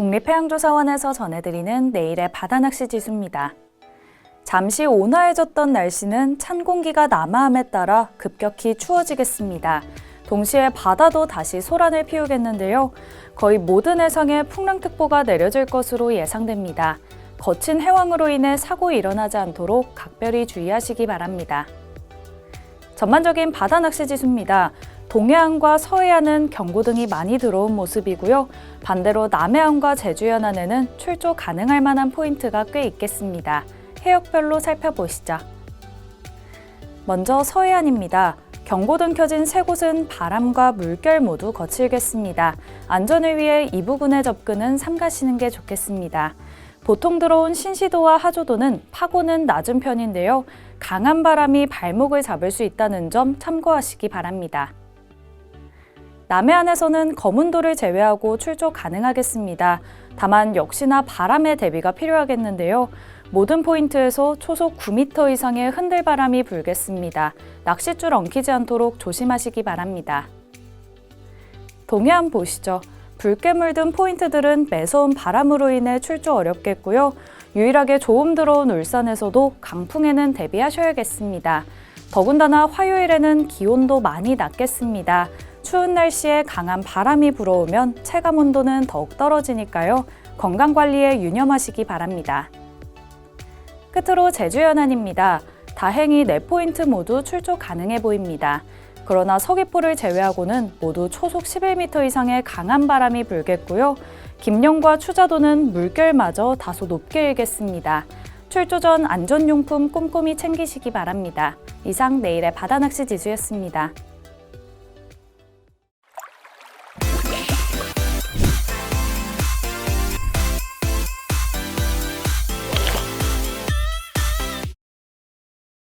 국립해양조사원에서 전해드리는 내일의 바다낚시 지수입니다. 잠시 온화해졌던 날씨는 찬 공기가 남하함에 따라 급격히 추워지겠습니다. 동시에 바다도 다시 소란을 피우겠는데요. 거의 모든 해상에 풍랑특보가 내려질 것으로 예상됩니다. 거친 해왕으로 인해 사고 일어나지 않도록 각별히 주의하시기 바랍니다. 전반적인 바다 낚시 지수입니다. 동해안과 서해안은 경고등이 많이 들어온 모습이고요. 반대로 남해안과 제주 연안에는 출조 가능할 만한 포인트가 꽤 있겠습니다. 해역별로 살펴보시죠. 먼저 서해안입니다. 경고등 켜진 세 곳은 바람과 물결 모두 거칠겠습니다. 안전을 위해 이 부근에 접근은 삼가시는 게 좋겠습니다. 보통 들어온 신시도와 하조도는 파고는 낮은 편인데요. 강한 바람이 발목을 잡을 수 있다는 점 참고하시기 바랍니다. 남해안에서는 거문도를 제외하고 출조 가능하겠습니다. 다만 역시나 바람의 대비가 필요하겠는데요. 모든 포인트에서 초속 9m 이상의 흔들바람이 불겠습니다. 낚싯줄 엉키지 않도록 조심하시기 바랍니다. 동해안 보시죠. 붉게 든 포인트들은 매서운 바람으로 인해 출조 어렵겠고요. 유일하게 조음 들어온 울산에서도 강풍에는 대비하셔야겠습니다. 더군다나 화요일에는 기온도 많이 낮겠습니다. 추운 날씨에 강한 바람이 불어오면 체감 온도는 더욱 떨어지니까요. 건강 관리에 유념하시기 바랍니다. 끝으로 제주 연안입니다. 다행히 4포인트 모두 출조 가능해 보입니다. 그러나 서귀포를 제외하고는 모두 초속 11m 이상의 강한 바람이 불겠고요. 김영과 추자도는 물결마저 다소 높게 일겠습니다. 출조 전 안전용품 꼼꼼히 챙기시기 바랍니다. 이상 내일의 바다낚시 지수였습니다.